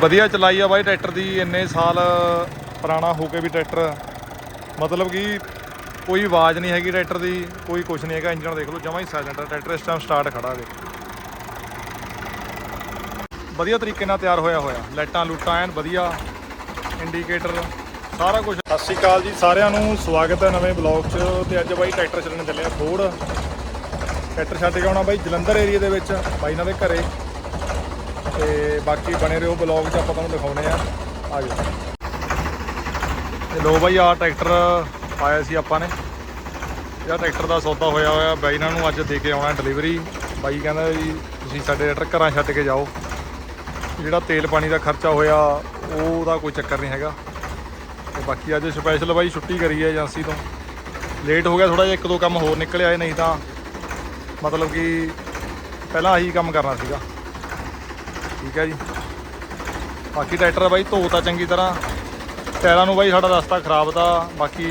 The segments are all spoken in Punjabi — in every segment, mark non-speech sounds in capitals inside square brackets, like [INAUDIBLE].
ਵਧੀਆ ਚਲਾਈ ਆ ਬਾਈ ਟਰੈਕਟਰ ਦੀ, ਇੰਨੇ ਸਾਲ ਪੁਰਾਣਾ ਹੋ ਕੇ ਵੀ ਟਰੈਕਟਰ ਮਤਲਬ ਕਿ ਕੋਈ ਆਵਾਜ਼ ਨਹੀਂ ਹੈਗੀ ਟਰੈਕਟਰ ਦੀ, ਕੋਈ ਕੁਝ ਨਹੀਂ ਹੈਗਾ ਇੰਜਨ ਦੇਖ ਲਓ, ਜਮਾ ਹੀ ਸਾਇਲੈਂਟ ਹੈ ਟਰੈਕਟਰ ਇਸ ਟਾਈਮ ਸਟਾਰਟ ਖੜਾ ਵੇ। ਵਧੀਆ ਤਰੀਕੇ ਨਾਲ ਤਿਆਰ ਹੋਇਆ ਹੋਇਆ, ਲਾਈਟਾਂ ਲੂਟਾਂ ਐਨ ਵਧੀਆ ਇੰਡੀਕੇਟਰ ਸਾਰਾ ਕੁਝ ਸਤਿ ਸ਼੍ਰੀ ਅਕਾਲ ਜੀ ਸਾਰਿਆਂ ਨੂੰ, ਸਵਾਗਤ ਹੈ ਨਵੇਂ ਬਲੌਗ 'ਚ, ਤੇ ਅੱਜ ਬਾਈ ਟਰੈਕਟਰ ਚੱਲਣ ਚੱਲਿਆ ਆ ਫੋਰਡ ਟਰੈਕਟਰ ਛੱਡ ਕੇ ਆਉਣਾ ਬਾਈ ਜਲੰਧਰ ਏਰੀਆ ਦੇ ਵਿੱਚ, ਬਾਈ ਨਾਲ ਦੇ ਘਰੇ। ਤੇ ਬਾਕੀ ਬਣੇ ਰਹੋ ਬਲੌਗ 'ਚ, ਆਪਾਂ ਤੁਹਾਨੂੰ ਦਿਖਾਉਣੇ ਆ। ਆ ਜਾਓ। ਤੇ ਲੋ ਬਾਈ ਆ ਟਰੈਕਟਰ ਆਇਆ ਸੀ ਆਪਾਂ ਨੇ। ਇਹ ਟਰੈਕਟਰ ਦਾ ਸੌਦਾ ਹੋਇਆ ਹੋਇਆ ਬਾਈ ਇਹਨਾਂ ਨੂੰ ਅੱਜ ਦੇ ਕੇ ਆਉਣਾ ਡਿਲੀਵਰੀ ਬਾਈ ਕਹਿੰਦਾ ਜੀ ਤੁਸੀਂ ਸਾਡੇ ਟਰੈਕਟਰ ਘਰਾਂ ਛੱਡ ਕੇ ਜਾਓ। ਜਿਹੜਾ ਤੇਲ ਪਾਣੀ ਦਾ ਖਰਚਾ ਹੋਇਆ, ਉਹਦਾ ਕੋਈ ਚੱਕਰ ਨਹੀਂ ਹੈਗਾ। ਤੇ ਬਾਕੀ ਅੱਜ ਸਪੈਸ਼ਲ ਬਾਈ, ਛੁੱਟੀ ਕਰੀ ਹੈ ਏਜੰਸੀ ਤੋਂ। ਲੇਟ ਹੋ ਗਿਆ ਥੋੜਾ ਜਿਹਾ ਇੱਕ ਦੋ ਕੰਮ ਹੋਰ ਨਿਕਲ ਆਏ ਨਹੀਂ ਤਾਂ ਮਤਲਬ ਕਿ ਪਹਿਲਾਂ ਆਹੀ ਕੰਮ ਕਰਨਾ ਸੀਗਾ। ਠੀਕ ਹੈ ਜੀ। ਬਾਕੀ ਟਰੈਕਟਰ ਬਾਈ ਧੋਤਾ ਚੰਗੀ ਤਰ੍ਹਾਂ। ਟਾਇਰਾਂ ਨੂੰ ਬਾਈ ਸਾਡਾ ਰਸਤਾ ਖਰਾਬ ਦਾ ਬਾਕੀ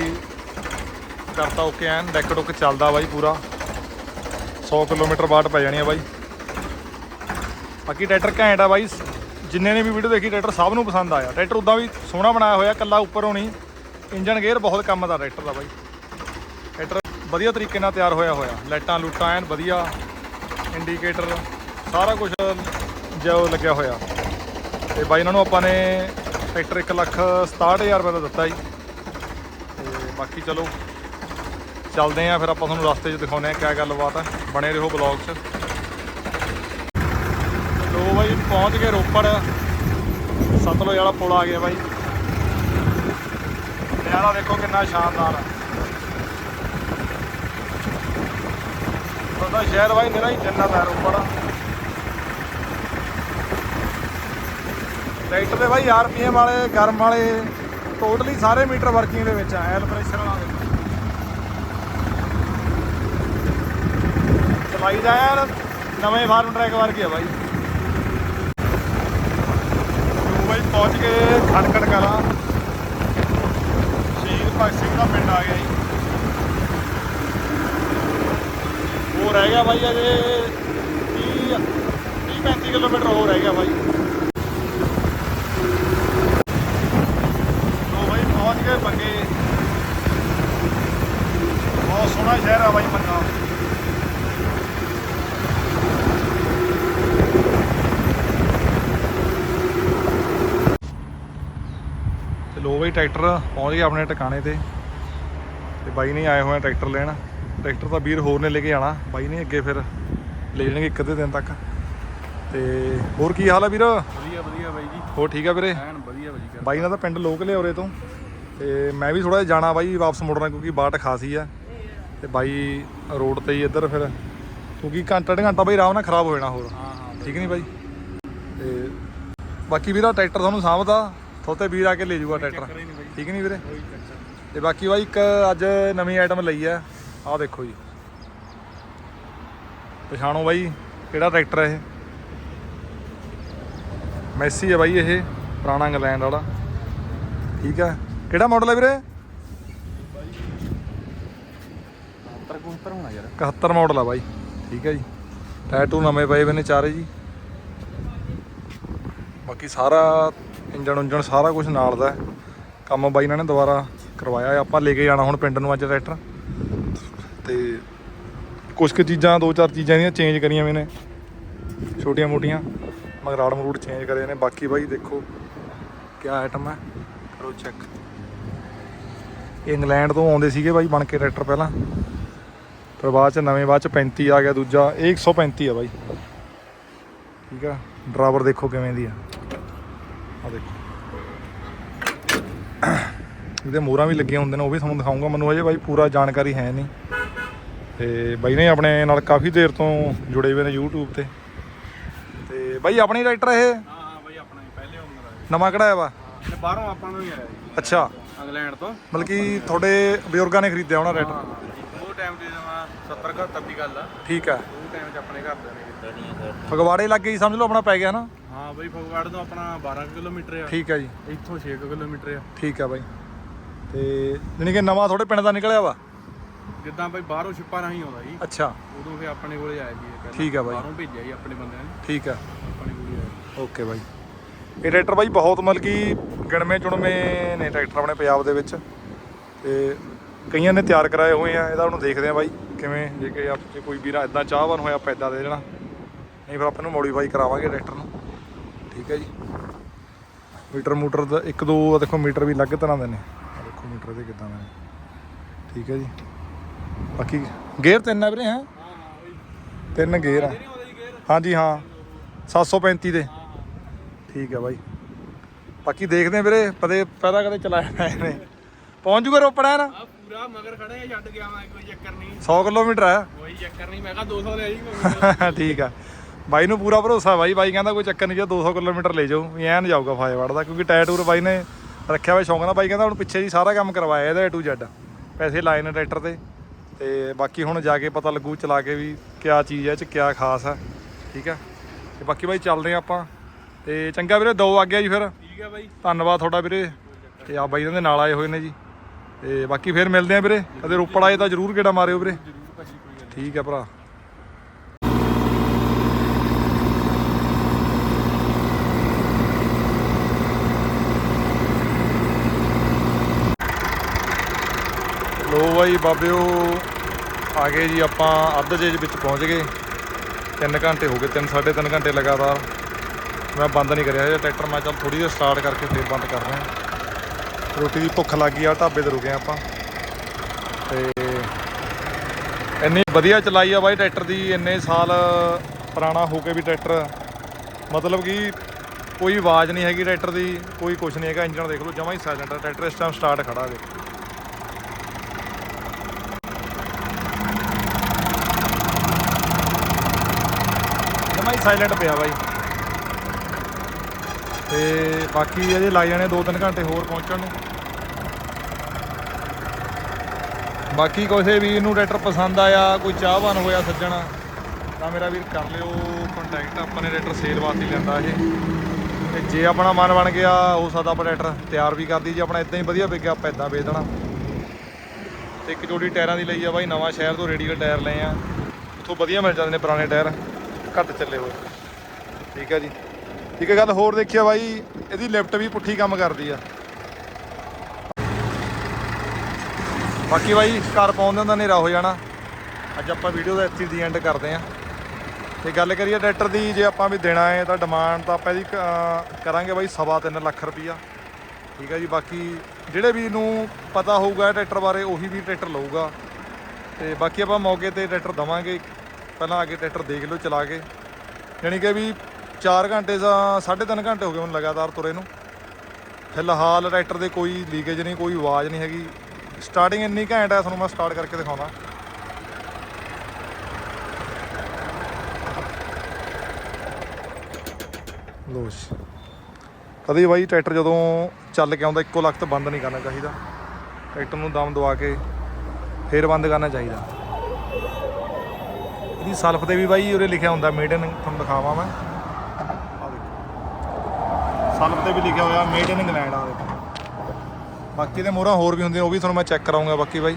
ਕਰਤਾ ਓਕੇ ਐਨ ਡੈਕ ਡੁੱਕ ਚੱਲਦਾ ਬਾਈ ਪੂਰਾ। 100 ਕਿਲੋਮੀਟਰ ਬਾਅਦ ਪੈ ਜਾਣੀ ਆ ਬਾਈ। ਬਾਕੀ ਟਰੈਕਟਰ ਘੈਂਟ ਆ ਬਾਈ, ਜਿੰਨੇ ਨੇ ਵੀ ਵੀਡੀਓ ਦੇਖੀ, ਟਰੈਕਟਰ ਸਭ ਨੂੰ ਪਸੰਦ ਆਇਆ। ਟਰੈਕਟਰ ਉਦਾਂ ਵੀ ਸੋਹਣਾ ਬਣਾਇਆ ਹੋਇਆ ਕੱਲਾ ਉੱਪਰੋਂ ਨਹੀਂ ਇੰਜਨ ਗੇਅਰ ਬਹੁਤ ਕੰਮ ਦਾ ਟਰੈਕਟਰ ਦਾ ਬਾਈ। ਟਰੈਕਟਰ ਵਧੀਆ ਤਰੀਕੇ ਨਾਲ ਤਿਆਰ ਹੋਇਆ ਹੋਇਆ। ਲਾਈਟਾਂ ਲੂਟਾਂ ਐਨ ਵਧੀਆ। ਇੰਡੀਕੇਟਰ ਸਾਰਾ ਕੁਝ ਜੋ ਲੱਗਿਆ ਹੋਇਆ। ਤੇ ਬਾਈ ਇਹਨਾਂ ਨੂੰ ਆਪਾਂ ਨੇ ਟਰੈਕਟਰ 1 ਲੱਖ 67000 ਰੁਪਏ ਦਾ ਦਿੱਤਾ ਜੀ। ਤੇ ਬਾਕੀ ਚਲੋ, ਚੱਲਦੇ ਆਂ ਫਿਰ ਆਪਾਂ ਤੁਹਾਨੂੰ ਰਸਤੇ 'ਚ ਦਿਖਾਉਂਦੇ ਆਂ ਕਿਆ ਗੱਲਬਾਤ ਹੈ ਬਣੇ ਰਹੋ ਬਲੌਗ 'ਚ। ਲੋ ਬਾਈ, ਪਹੁੰਚ ਗਏ ਰੋਪੜ। ਸਤਲੁਜ ਵਾਲਾ ਪੁਲ ਆ ਗਿਆ ਬਾਈ। ਨਿਆਰਾ ਦੇਖੋ ਕਿੰਨਾ ਸ਼ਾਨਦਾਰ ਹੈ ਉਹਦਾ ਸ਼ਹਿਰ ਬਾਈ ਨਿਰਾ ਹੀ ਜੰਨਤ ਹੈ ਰੋਪੜ। ਟਰੈਕਟਰ ਦੇ ਬਾਈ ਆਰਪੀਐਮ ਵਾਲੇ, ਗਰਮ ਵਾਲੇ ਟੋਟਲੀ ਸਾਰੇ ਮੀਟਰ ਵਰਕਿੰਗ ਦੇ ਵਿੱਚ ਆ ਐਲ ਪ੍ਰੈਸ਼ਰ ਵਾਲਾ। ਦੇਖੋ ਚਲਾਈ ਦਾ ਯਾਰ, ਨਵੇਂ ਫਾਰਮ ਟਰੈਕ ਵਰਗੇ ਆ ਬਾਈ। ਲੋ ਪਹੁੰਚ ਗਏ ਖੜਕੜ ਕਲਾ। ਸ਼ਹੀਦ ਭਗਤ ਸਿੰਘ ਦਾ ਪਿੰਡ ਆ ਗਿਆ ਜੀ। ਉਹ ਰਹਿ ਗਿਆ ਬਾਈ ਅਜੇ 30 30 35 ਕਿਲੋਮੀਟਰ ਹੋਰ ਰਹਿ ਗਿਆ ਬਾਈ ਲੋ ਬਾਈ ਪਹੁੰਚ ਗਏ ਬੰਗੇ ਬਹੁਤ ਸੋਹਣਾ ਸ਼ਹਿਰ ਆ ਬਾਈ ਬੰਗਾ ਤੇ ਲੋ ਬਾਈ ਟਰੈਕਟਰ ਪਹੁੰਚ ਗਿਆ ਆਪਣੇ ਟਿਕਾਣੇ ਤੇ ਤੇ ਬਾਈ ਨਹੀਂ ਆਏ ਹੋਏ ਟਰੈਕਟਰ ਲੈਣ। ਟਰੈਕਟਰ ਤਾਂ ਵੀਰ ਹੋਰ ਨੇ ਲੈ ਕੇ ਆਣਾ ਬਾਈ ਨੇ ਅੱਗੇ ਫਿਰ ਲੈ ਜਾਣਗੇ ਇੱਕ ਅੱਧੇ ਦਿਨ ਤੱਕ। ਤੇ ਹੋਰ ਕੀ ਹਾਲ ਆ ਵੀਰ? ਵਧੀਆ ਵਧੀਆ ਬਾਈ ਜੀ। ਹੋਰ ਠੀਕ ਆ ਵੀਰੇ? ਐਨ ਵਧੀਆ ਬਾਈ ਕਰ ਬਾਈ ਨਾਲ ਤਾਂ ਪਿੰਡ ਲੋਕ ਲਿਆਉਰੇ ਤੋਂ। ਤੇ ਮੈਂ ਵੀ ਥੋੜਾ ਜਿਹਾ ਜਾਣਾ ਬਾਈ ਵਾਪਸ ਮੁੜਨਾ ਕਿਉਂਕਿ ਬਾਟ ਖਾਸੀ ਆ। ਤੇ ਬਾਈ ਰੋਡ ਤੇ ਹੀ ਇੱਧਰ ਫਿਰ ਕਿਉਂਕਿ ਘੰਟਾ ਘੰਟਾ ਬਾਈ ਆਰਾਮ ਨਾਲ ਖਰਾਬ ਹੋ ਜਾਣਾ ਹੋਰ। ਹਾਂ ਹਾਂ ਠੀਕ ਨਹੀਂ ਬਾਈ? ਤੇ ਬਾਕੀ ਵੀਰਾ ਟਰੈਕਟਰ ਤੁਹਾਨੂੰ ਸਾਂਭਦਾ ਥੋਤੇ ਵੀਰ ਆ ਕੇ ਲੈ ਜਾਊਗਾ ਟਰੈਕਟਰ। ਠੀਕ ਨਹੀਂ ਵੀਰੇ? ਤੇ ਬਾਕੀ ਬਾਈ ਇੱਕ ਅੱਜ ਨਵੀਂ ਆਈਟਮ ਲਈ ਆ। ਆਹ ਦੇਖੋ ਜੀ। ਪਛਾਣੋ ਬਾਈ ਕਿਹੜਾ ਟਰੈਕਟਰ ਹੈ ਇਹ? ਮੈਸੀ ਹੈ ਬਾਈ ਇਹ ਪੁਰਾਣਾ ਇੰਗਲੈਂਡ ਵਾਲਾ। ਠੀਕ ਹੈ ਕਿਹੜਾ ਮਾਡਲ ਹੈ ਵੀਰੇ? ਪਰ ਕੋਂਤਰ ਹੋਣਾ ਯਾਰ। 71 ਮਾਡਲ ਆ ਬਾਈ। ਠੀਕ ਹੈ ਜੀ। ਟੈਟੂ ਨਵੇਂ ਪਏ ਵੇ ਨੇ ਚਾਰੇ ਜੀ। ਬਾਕੀ ਸਾਰਾ ਇੰਜਣ ਉਂਜਣ ਸਾਰਾ ਕੁਝ ਨਾਲ ਦਾ ਕੰਮ ਬਾਈ ਇਹਨਾਂ ਨੇ ਦੁਬਾਰਾ ਕਰਵਾਇਆ ਆਪਾਂ ਲੈ ਕੇ ਜਾਣਾ ਹੁਣ ਪਿੰਡ ਨੂੰ ਅੱਜ ਟਰੈਕਟਰ ਤੇ ਕੁਝ ਕੁ ਚੀਜ਼ਾਂ, ਦੋ ਚਾਰ ਚੀਜ਼ਾਂ ਦੀਆਂ ਚੇਂਜ ਕਰੀਆਂ ਵੀ ਨੇ। ਛੋਟੀਆਂ ਮੋਟੀਆਂ ਮਗਰਾੜ ਮਰੂੜ ਚੇਂਜ ਕਰੇ ਨੇ। ਬਾਕੀ ਬਾਈ ਦੇਖੋ ਕਿਆ ਆਈਟਮ ਹੈ। ਕਰੋ ਚੈੱਕ ਇੰਗਲੈਂਡ ਤੋਂ ਆਉਂਦੇ ਸੀਗੇ ਬਾਈ ਬਣ ਕੇ ਟਰੈਕਟਰ ਪਹਿਲਾਂ। ਫਿਰ ਬਾਅਦ ਚ ਨਵੇਂ, ਬਾਅਦ ਚ 35 ਆ ਗਿਆ ਦੂਜਾ। ਇਹ 135 ਆ ਬਾਈ। ਠੀਕ ਆ? ਡਰਾਈਵਰ ਦੇਖੋ ਕਿਵੇਂ ਦੀ ਆ। ਆ ਦੇਖੋ। ਇਹਦੇ ਮੋਹਰਾਂ ਵੀ ਲੱਗੀਆਂ ਹੁੰਦੇ ਨੇ ਉਹ ਵੀ ਤੁਹਾਨੂੰ ਦਿਖਾਉਂਗਾ ਮੈਨੂੰ ਹਜੇ ਬਾਈ ਪੂਰਾ ਜਾਣਕਾਰੀ ਹੈ ਨਹੀਂ। ਤੇ ਬਾਈ ਨੇ ਆਪਣੇ ਨਾਲ ਕਾਫੀ ਦੇਰ ਤੋਂ ਜੁੜੇ ਹੋਏ ਨੇ YouTube ਤੇ। ਤੇ ਬਾਈ ਆਪਣੀ ਰਾਈਟਰ ਇਹ? ਹਾਂ ਹਾਂ ਬਾਈ ਆਪਣਾ ਹੀ ਪਹਿਲੇ ਓਨਰ ਆ ਨਵਾਂ ਕਢਾਇਆ ਵਾ? ਤੇ ਬਾਹਰੋਂ ਆਪਾਂ ਨੂੰ ਹੀ ਆਇਆ ਜੀ। ਅੱਛਾ। ਇੰਗਲੈਂਡ ਤੋਂ। ਮਤਲਬ ਕਿ ਤੁਹਾਡੇ ਬਜ਼ੁਰਗਾਂ ਨੇ ਖਰੀਦਿਆ ਹੋਣਾ ਰਾਈਟਰ? ਉਹ ਟਾਈਮ ਦੀ ਜਮਾ 70 71 ਦੀ ਗੱਲ ਆ। ਠੀਕ ਆ। ਉਹ ਟਾਈਮ 'ਚ ਆਪਣੇ ਘਰ ਦੇ ਨੇ ਕੀਤਾ ਨਹੀਂ ਫਗਵਾੜੇ ਲੱਗੇ ਹੀ ਸਮਝ ਲਓ ਆਪਣਾ ਪੈ ਗਿਆ ਨਾ। ਹਾਂ ਬਾਈ ਫਗਵਾੜ ਤੋਂ ਆਪਣਾ 12 ਕਿਲੋਮੀਟਰ ਆ। ਠੀਕ ਆ ਜੀ। ਇੱਥੋਂ 6 ਕਿਲੋਮੀਟਰ ਆ। ਠੀਕ ਆ ਬਾਈ। ਤੇ ਜਾਣੀ ਕਿ ਨਵਾਂ ਤੁਹਾਡੇ ਪਿੰਡ ਦਾ ਨਿਕਲਿਆ ਵਾ? ਜਿੱਦਾਂ ਬਾਈ ਬਾਹਰੋਂ ਛਿੱਪਾ ਨਹੀਂ ਆਉਂਦਾ ਜੀ। ਅੱਛਾ। ਉਦੋਂ ਫੇ ਆਪਣੇ ਕੋਲੇ ਆਇਆ ਜੀ ਇਹ ਪਹਿਲਾਂ। ਠੀਕ ਆ ਬਾਈ। ਬਾਹਰੋਂ ਭੇਜਿਆ ਜੀ ਆਪਣੇ ਬੰਦਿਆਂ ਨੇ। ਠੀਕ ਆ। ਆਪਣੇ ਕੋਲੇ ਆਇਆ ਓਕੇ ਬਾਈ। ਇਹ ਟਰੈਕਟਰ ਬਾਈ ਬਹੁਤ ਮਤਲਬ ਕਿ ਗਿਣਵੇਂ ਚੁਣਵੇਂ ਨੇ ਟਰੈਕਟਰ ਆਪਣੇ ਪੰਜਾਬ ਦੇ ਵਿੱਚ। ਤੇ ਕਈਆਂ ਨੇ ਤਿਆਰ ਕਰਾਏ ਹੋਏ ਆ ਇਹਦਾ ਹੁਣ ਦੇਖਦੇ ਆ ਬਾਈ ਕਿਵੇਂ ਜੇ ਕਿ ਆਪ ਜੇ ਕੋਈ ਵੀਰ ਇਦਾਂ ਚਾਹਵਾਨ ਹੋਇਆ ਆਪਾਂ ਏਦਾਂ ਦੇ ਦੇਣਾ। ਨਹੀਂ ਫਿਰ ਆਪਾਂ ਨੂੰ ਮੋਡੀਫਾਈ ਕਰਾਵਾਂਗੇ ਟਰੈਕਟਰ ਨੂੰ। ਠੀਕ ਹੈ ਜੀ। ਮੀਟਰ ਮੂਟਰ ਦਾ ਇੱਕ ਦੋ ਆਹ ਦੇਖੋ ਮੀਟਰ ਵੀ ਅਲੱਗ ਤਰ੍ਹਾਂ ਦੇ ਨੇ। ਦੇਖੋ ਮੀਟਰ ਦੇ ਕਿਦਾਂ ਦੇ ਨੇ। ਠੀਕ ਹੈ ਜੀ। ਬਾਕੀ ਗੇਅਰ ਤਿੰਨ ਆ ਵੀਰੇ ਹੈ? ਤਿੰਨ ਗੇਅਰ ਆ। ਹਾਂਜੀ ਹਾਂ। 735 ਦੇ। ਠੀਕ ਹੈ ਬਾਈ। ਬਾਕੀ ਦੇਖਦੇ ਆ ਵੀਰੇ ਪਤੇ ਪਹਿਲਾਂ ਕਦੇ ਚਲਾਇਆ ਨਾ ਇਹਨੇ। ਪਹੁੰਚ ਜੂਗਾ ਰੋਪੜ ਹੈ? ਨਾ ਆ ਪੂਰਾ ਮਗਰ ਖੜੇ ਆ ਛੱਡ ਗਿਆ ਮੈਂ ਕੋਈ ਚੱਕਰ ਨਹੀਂ। 100 ਕਿਲੋਮੀਟਰ ਹੈ ਕੋਈ ਚੱਕਰ ਨਹੀਂ ਮੈਂ ਕਿਹਾ 200 ਲੈ ਜੀ [LAUGHS] ਠੀਕ ਆ। ਬਾਈ ਨੂੰ ਪੂਰਾ ਭਰੋਸਾ ਬਾਈ ਬਾਈ ਕਹਿੰਦਾ ਕੋਈ ਚੱਕਰ ਨਹੀਂ ਜੇ 200 ਕਿਲੋਮੀਟਰ ਲੈ ਜਾਓ ਵੀ ਐਨ ਜਾਊਗਾ ਫਾਇਵਾੜ ਦਾ ਕਿਉਂਕਿ ਟਾਇਰ ਟੂਰ ਬਾਈ ਨੇ ਰੱਖਿਆ ਹੋਇਆ ਸ਼ੌਂਕ ਨਾਲ ਬਾਈ ਕਹਿੰਦਾ ਹੁਣ ਪਿੱਛੇ ਜੀ ਸਾਰਾ ਕੰਮ ਕਰਵਾਇਆ ਇਹਦਾ A to Z ਪੈਸੇ ਲਾਏ ਨੇ ਟਰੈਕਟਰ ਤੇ ਤੇ ਬਾਕੀ ਹੁਣ ਜਾ ਕੇ ਪਤਾ ਲੱਗੂ ਚਲਾ ਕੇ ਵੀ ਕਿਆ ਚੀਜ਼ ਹੈ ਇਹ ਚ ਕਿਆ ਖਾਸ ਹੈ ਠੀਕ ਆ? ਤੇ ਬਾਕੀ ਬਾਈ ਚੱਲਦੇ ਆ ਆਪਾਂ ਤੇ ਚੰਗਾ ਵੀਰੇ ਦੋ ਆ ਗਿਆ ਜੀ ਫਿਰ। ਠੀਕ ਹੈ ਬਾਈ। ਧੰਨਵਾਦ ਤੁਹਾਡਾ ਵੀਰੇ ਤੇ ਆ ਬਾਈ ਇਹਨਾਂ ਦੇ ਨਾਲ ਆਏ ਹੋਏ ਨੇ ਜੀ ਤੇ ਬਾਕੀ ਫਿਰ ਮਿਲਦੇ ਆ ਵੀਰੇ ਕਦੇ ਰੋਪੜ ਆਏ ਤਾਂ ਜ਼ਰੂਰ ਗੇੜਾ ਮਾਰਿਓ ਵੀਰੇ। ਠੀਕ ਹੈ ਭਰਾ ਲੋ ਬਾਈ, ਬਾਬਿਓ, ਆ ਗਏ ਜੀ ਆਪਾਂ, ਅੱਧ ਜੇ ਵਿੱਚ ਪਹੁੰਚ ਗਏ। 3 ਘੰਟੇ ਹੋ ਗਏ 3 3.5 ਘੰਟੇ ਲਗਾਤਾਰ। ਮੈਂ ਬੰਦ ਨਹੀਂ ਕਰਿਆ ਹਜੇ ਟਰੈਕਟਰ, ਮੈਂ ਚੱਲ ਥੋੜੀ ਜਿਹੀ ਸਟਾਰਟ ਕਰਕੇ ਫੇਰ ਬੰਦ ਕਰ ਰਿਹਾ। ਰੋਟੀ ਦੀ ਭੁੱਖ ਲੱਗ ਗਈ ਆ, ਢਾਬੇ ਤੇ ਰੁਕੇ ਆਪਾਂ। ਤੇ ਇੰਨੀ ਵਧੀਆ ਚਲਾਈ ਆ ਬਾਈ ਟਰੈਕਟਰ ਦੀ, ਇੰਨੇ ਸਾਲ ਪੁਰਾਣਾ ਹੋ ਕੇ ਵੀ ਟਰੈਕਟਰ। ਮਤਲਬ ਕਿ ਕੋਈ ਆਵਾਜ਼ ਨਹੀਂ ਹੈਗੀ ਟਰੈਕਟਰ ਦੀ, ਕੋਈ ਕੁਝ ਨਹੀਂ ਹੈਗਾ। ਇੰਜਨ ਦੇਖ ਲਓ, ਜਮਾ ਹੀ ਸਾਇਲੈਂਟ ਹੈ ਟਰੈਕਟਰ ਇਸ ਟਾਈਮ ਸਟਾਰਟ ਖੜਾ ਦੇ ਸਾਇਲੈਂਟ ਪਿਆ ਬਾਈ। ਤੇ ਬਾਕੀ ਅਜੇ ਲੱਗ ਜਾਣੇ 2-3 ਘੰਟੇ ਹੋਰ ਪਹੁੰਚਣ ਨੂੰ। ਬਾਕੀ ਕਿਸੇ ਵੀਰ ਨੂੰ ਟਰੈਕਟਰ ਪਸੰਦ ਆਇਆ, ਕੋਈ ਚਾਹਵਾਨ ਹੋਇਆ ਸੱਜਣ, ਤਾਂ ਮੇਰਾ ਵੀਰ ਕਰ ਲਿਓ ਕੰਟੈਕਟ ਆਪਾਂ ਨੇ ਟਰੈਕਟਰ ਸੇਲ ਵਾਸਤੇ ਲੈਂਦਾ ਇਹ। ਤੇ ਜੇ ਆਪਣਾ ਮਨ ਬਣ ਗਿਆ, ਹੋ ਸਕਦਾ ਆਪਾਂ ਟਰੈਕਟਰ ਤਿਆਰ ਵੀ ਕਰਦੀ ਜੇ ਆਪਣਾ ਇਦਾਂ ਹੀ ਵਧੀਆ ਵਿਕਿਆ, ਆਪਾਂ ਇਦਾਂ ਵੇਚ ਦੇਣਾ। ਤੇ ਇੱਕ ਜੋੜੀ ਟਾਇਰਾਂ ਦੀ ਲਈ ਆ ਬਾਈ, ਨਵਾਂ ਸ਼ਹਿਰ ਤੋਂ ਰੇਡੀਅਲ ਟਾਇਰ ਲਏ ਆ। ਉੱਥੋਂ ਵਧੀਆ ਮਿਲ ਜਾਂਦੇ ਨੇ ਪੁਰਾਣੇ ਟਾਇਰ। ਘੱਟ ਚੱਲੇ ਹੋਏ। ਠੀਕ ਹੈ ਜੀ। ਠੀਕ ਹੈ ਗੱਲ ਹੋਰ ਦੇਖਿਆ ਬਾਈ, ਇਹਦੀ ਲਿਫਟ ਵੀ ਪੁੱਠੀ ਕੰਮ ਕਰਦੀ ਆ। ਬਾਕੀ ਬਾਈ, ਘਰ ਪਾਉਂਦੇ ਦਾ ਹਨੇਰਾ ਹੋ ਜਾਣਾ। ਅੱਜ ਆਪਾਂ ਵੀਡੀਓ ਦਾ ਇੱਥੇ ਦੀ ਐਂਡ ਕਰਦੇ ਆਂ ਤੇ ਗੱਲ ਕਰੀਏ ਟਰੈਕਟਰ ਦੀ, ਜੇ ਆਪਾਂ ਵੀ ਦੇਣਾ ਹੈ ਤਾਂ ਡਿਮਾਂਡ ਤਾਂ ਆਪਾਂ ਇਹਦੀ ਕ- ਕਰਾਂਗੇ ਬਾਈ ਸਵਾ ਤਿੰਨ ਲੱਖ ਰੁਪਈਆ। ਠੀਕ ਹੈ ਜੀ, ਬਾਕੀ ਜਿਹੜੇ ਵੀ ਨੂੰ ਪਤਾ ਹੋਊਗਾ ਟਰੈਕਟਰ ਬਾਰੇ, ਉਹੀ ਵੀ ਟਰੈਕਟਰ ਲਊਗਾ। ਤੇ ਬਾਕੀ ਆਪਾਂ ਮੌਕੇ ਤੇ ਟਰੈਕਟਰ ਦਵਾਂਗੇ। ਪਹਿਲਾਂ ਆ ਕੇ ਟਰੈਕਟਰ ਦੇਖ ਲਓ ਚਲਾ ਕੇ। ਯਾਨੀ ਕਿ ਵੀ 4 ਘੰਟੇ ਜਾਂ 3.5 ਘੰਟੇ ਹੋ ਗਏ ਹੁਣ ਲਗਾਤਾਰ ਤੁਰੇ ਨੂੰ। ਫਿਲਹਾਲ ਟਰੈਕਟਰ ਦੇ ਕੋਈ ਲੀਕੇਜ ਨਹੀਂ, ਕੋਈ ਆਵਾਜ਼ ਨਹੀਂ ਹੈਗੀ। ਸਟਾਰਟਿੰਗ ਇੰਨੀ ਘੈਂਟ ਹੈ ਤੁਹਾਨੂੰ ਮੈਂ ਸਟਾਰਟ ਕਰਕੇ ਦਿਖਾਉਣਾ ਲੋ ਕਦੇ ਬਾਈ ਟਰੈਕਟਰ ਜਦੋਂ ਚੱਲ ਕੇ ਆਉਂਦਾ, ਇੱਕੋ ਲੱਖ ਤੋਂ ਬੰਦ ਨਹੀਂ ਕਰਨਾ ਚਾਹੀਦਾ। ਟਰੈਕਟਰ ਨੂੰ ਦਮ ਦਵਾ ਕੇ ਫੇਰ ਬੰਦ ਕਰਨਾ ਚਾਹੀਦਾ। ਇਹਦੀ ਸਲਫ ਤੇ ਵੀ ਬਾਈ, ਉਰੇ ਲਿਖਿਆ ਹੁੰਦਾ ਮੇਡ ਇਨ ਤੁਹਾਨੂੰ ਦਿਖਾਵਾਂ ਮੈਂ। ਆ ਦੇਖੋ। ਸਲਫ ਤੇ ਵੀ ਲਿਖਿਆ ਹੋਇਆ ਮੇਡ ਇਨ ਇੰਗਲੈਂਡ ਆ ਦੇਖੋ। ਬਾਕੀ ਦੇ ਮੋਹਰਾਂ ਹੋਰ ਵੀ ਹੁੰਦੀਆਂ, ਉਹ ਵੀ ਤੁਹਾਨੂੰ ਮੈਂ ਚੈੱਕ ਕਰਾਉਂਗਾ ਬਾਕੀ ਬਾਈ।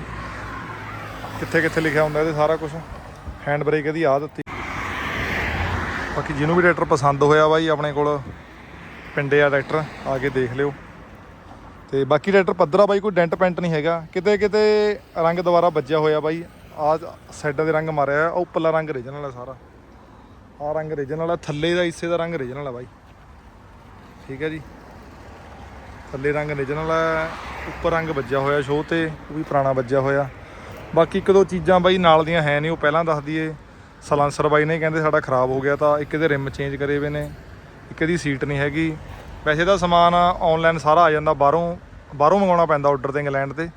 ਕਿੱਥੇ ਕਿੱਥੇ ਲਿਖਿਆ ਹੁੰਦਾ ਇਹਦੇ ਸਾਰਾ ਕੁਝ ਹੈਂਡ ਬ੍ਰੇਕ ਇਹਦੀ ਆ ਦਿੱਤੀ। ਬਾਕੀ ਜਿਹਨੂੰ ਵੀ ਟਰੈਕਟਰ ਪਸੰਦ ਹੋਇਆ ਬਾਈ, ਆਪਣੇ ਕੋਲ ਪਿੰਡੇ ਆ ਟਰੈਕਟਰ ਆ ਕੇ ਦੇਖ ਲਿਓ। ਤੇ ਬਾਕੀ ਟਰੈਕਟਰ ਪੱਧਰਾ ਬਾਈ, ਕੋਈ ਡੈਂਟ ਪੈਂਟ ਨਹੀਂ ਹੈਗਾ। ਕਿਤੇ ਕਿਤੇ ਰੰਗ ਦੁਬਾਰਾ ਵੱਜਿਆ ਹੋਇਆ ਬਾਈ। ਆ ਸਾਈਡਾਂ ਦੇ ਰੰਗ ਮਾਰਿਆ ਹੋਇਆ, ਉਹ ਉੱਪਰਲਾ ਰੰਗ ਰੀਜਨਲ ਹੈ ਸਾਰਾ। ਆ ਰੰਗ ਰੀਜਨਲ ਹੈ ਥੱਲੇ ਦਾ ਹਿੱਸੇ ਦਾ ਰੰਗ ਰੀਜਨਲ ਹੈ ਬਾਈ। ਠੀਕ ਹੈ ਜੀ। ਥੱਲੇ ਰੰਗ ਰੀਜਨਲ ਹੈ ਉੱਪਰ ਰੰਗ ਵੱਜਿਆ ਹੋਇਆ ਸ਼ੋਅ ਤੇ, ਉਹ ਵੀ ਪੁਰਾਣਾ ਵੱਜਿਆ ਹੋਇਆ। ਬਾਕੀ ਇੱਕ ਦੋ ਚੀਜ਼ਾਂ ਬਾਈ ਨਾਲ ਦੀਆਂ ਹੈ ਨਹੀਂ, ਉਹ ਪਹਿਲਾਂ ਦੱਸ ਦਈਏ। ਸਲਾਂਸਰ ਬਾਈ ਨੇ ਕਹਿੰਦੇ ਸਾਡਾ ਖਰਾਬ ਹੋ ਗਿਆ ਤਾਂ ਇੱਕ ਇਹਦੇ ਰਿਮ ਚੇਂਜ ਕਰੇ ਹੋਏ ਨੇ। ਇੱਕ ਇਹਦੀ ਸੀਟ ਨਹੀਂ ਹੈਗੀ। ਵੈਸੇ ਤਾਂ ਸਮਾਨ ਆਨਲਾਈਨ ਸਾਰਾ ਆ ਜਾਂਦਾ, ਬਾਹਰੋਂ ਬਾਹਰੋਂ ਮੰਗਾਉਣਾ ਪੈਂਦਾ ਆਰਡਰ ਤੇ ਇੰਗਲੈਂਡ ਤੇ।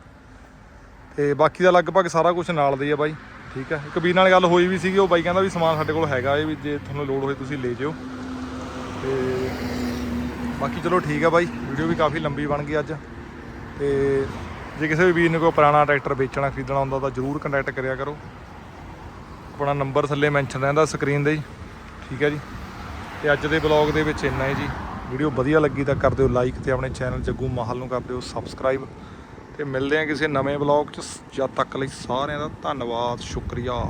ਤੇ ਬਾਕੀ ਦਾ ਲਗਭਗ ਸਾਰਾ ਕੁਝ ਨਾਲ ਦਾ ਹੀ ਆ ਬਾਈ, ਠੀਕ ਹੈ। ਇੱਕ ਵੀਰ ਨਾਲ ਗੱਲ ਹੋਈ ਵੀ ਸੀਗੀ, ਉਹ ਬਾਈ ਕਹਿੰਦਾ ਵੀ ਸਮਾਨ ਸਾਡੇ ਕੋਲ ਹੈਗਾ ਇਹ ਵੀ ਜੇ ਤੁਹਾਨੂੰ ਲੋੜ ਹੋਏ ਤੁਸੀਂ ਲੈ ਜਿਓ। ਤੇ ਬਾਕੀ ਚਲੋ ਠੀਕ ਆ ਬਾਈ, ਵੀਡੀਓ ਵੀ ਕਾਫੀ ਲੰਬੀ ਬਣ ਗਈ ਅੱਜ। ਤੇ ਜੇ ਕਿਸੇ ਵੀ ਵੀਰ ਨੇ ਕੋਈ ਪੁਰਾਣਾ ਟਰੈਕਟਰ ਵੇਚਣਾ, ਖਰੀਦਣਾ ਹੁੰਦਾ ਤਾਂ ਜਰੂਰ ਕੰਟੈਕਟ ਕਰਿਆ ਕਰੋ। ਆਪਣਾ ਨੰਬਰ ਥੱਲੇ ਮੈਂਸ਼ਨ ਰਹਿੰਦਾ ਸਕਰੀਨ ਦੇ ਹੀ, ਠੀਕ ਹੈ ਜੀ। ਤੇ ਅੱਜ ਦੇ ਬਲੌਗ ਦੇ ਵਿੱਚ ਇੰਨਾ ਹੀ ਜੀ। ਵੀਡੀਓ ਵਧੀਆ ਲੱਗੀ ਤਾਂ ਕਰ ਦਿਓ ਲਾਈਕ ਤੇ ਆਪਣੇ ਚੈਨਲ ਜੱਗੂ ਮਾਹਲ ਨੂੰ ਕਰ ਦਿਓ ਸਬਸਕ੍ਰਾਈਬ ਤੇ ਮਿਲਦੇ ਹਾਂ ਕਿਸੇ ਨਵੇਂ ਬਲੌਗ 'ਚ। ਜਦ ਤੱਕ ਲਈ ਸਾਰਿਆਂ ਦਾ ਧੰਨਵਾਦ ਸ਼ੁਕਰੀਆ।